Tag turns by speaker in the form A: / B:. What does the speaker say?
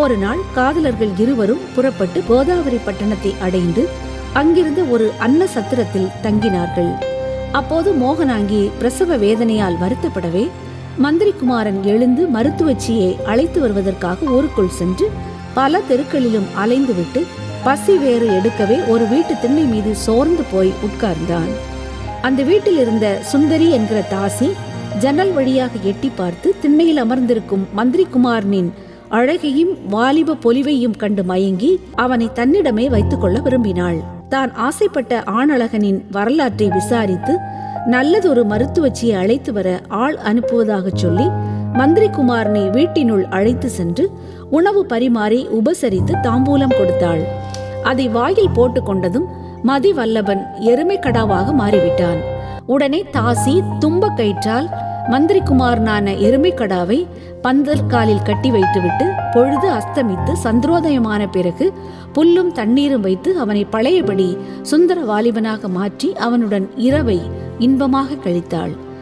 A: ஒரு நாள் காதலர்கள் இருவரும் புறப்பட்டு கோதாவரி பட்டணத்தை அடைந்து அங்கிருந்த ஒரு அன்ன சத்திரத்தில் தங்கினார்கள். அப்போது மோகனாங்கி பிரசவ வேதனையால் வருத்தப்படவே மந்திரிகுமாரன் எழுந்து மருத்துவச்சியை அழைத்து வருவதற்காக ஊருக்குள் சென்று பல தெருக்களிலும் அலைந்துவிட்டு பசி வேறு எடுக்கவே ஒரு வீட்டு திண்ணை மீது சோர்ந்து போய் உட்கார்ந்தான். அந்த வீட்டில் இருந்த சுந்தரி என்கிற தாசி ஜன்னல் வழியாக எட்டி பார்த்து திண்ணையில் அமர்ந்திருக்கும் மந்திரிக்குமாரனின் அழகையும் வாலிப பொலிவையும் கண்டு மயங்கி அவனை தன்னிடமே வைத்துக்கொள்ள விரும்பினாள். தான் ஆசைப்பட்ட ஆணழகனின் வரலாற்றை விசாரித்து நல்லதொரு மருத்துவச்சியை அழைத்து வர ஆள் அனுப்புவதாகச் சொல்லி மந்திரிகுமாரனை வீட்டினுள் அழைத்து சென்று உணவு பரிமாறி உபசரித்து தாம்பூலம் கொடுத்தாள். அதை வாயில் போட்டுக்கொண்டதும் மதிவல்லபன் எருமை கடாவாக மாறிவிட்டான். உடனே தாசி தும்ப கயிற்றால் மந்திரிக்குமாரனான எருமைக்கடாவை பந்தற்காலில் கட்டி வைத்துவிட்டு பொழுது அஸ்தமித்து சந்திரோதயமான பிறகு புல்லும் தண்ணீரும் வைத்து அவனை பழையபடி சுந்தர வாலிபனாக மாற்றி அவனுடன் இரவை இன்பமாக கழித்தாள்.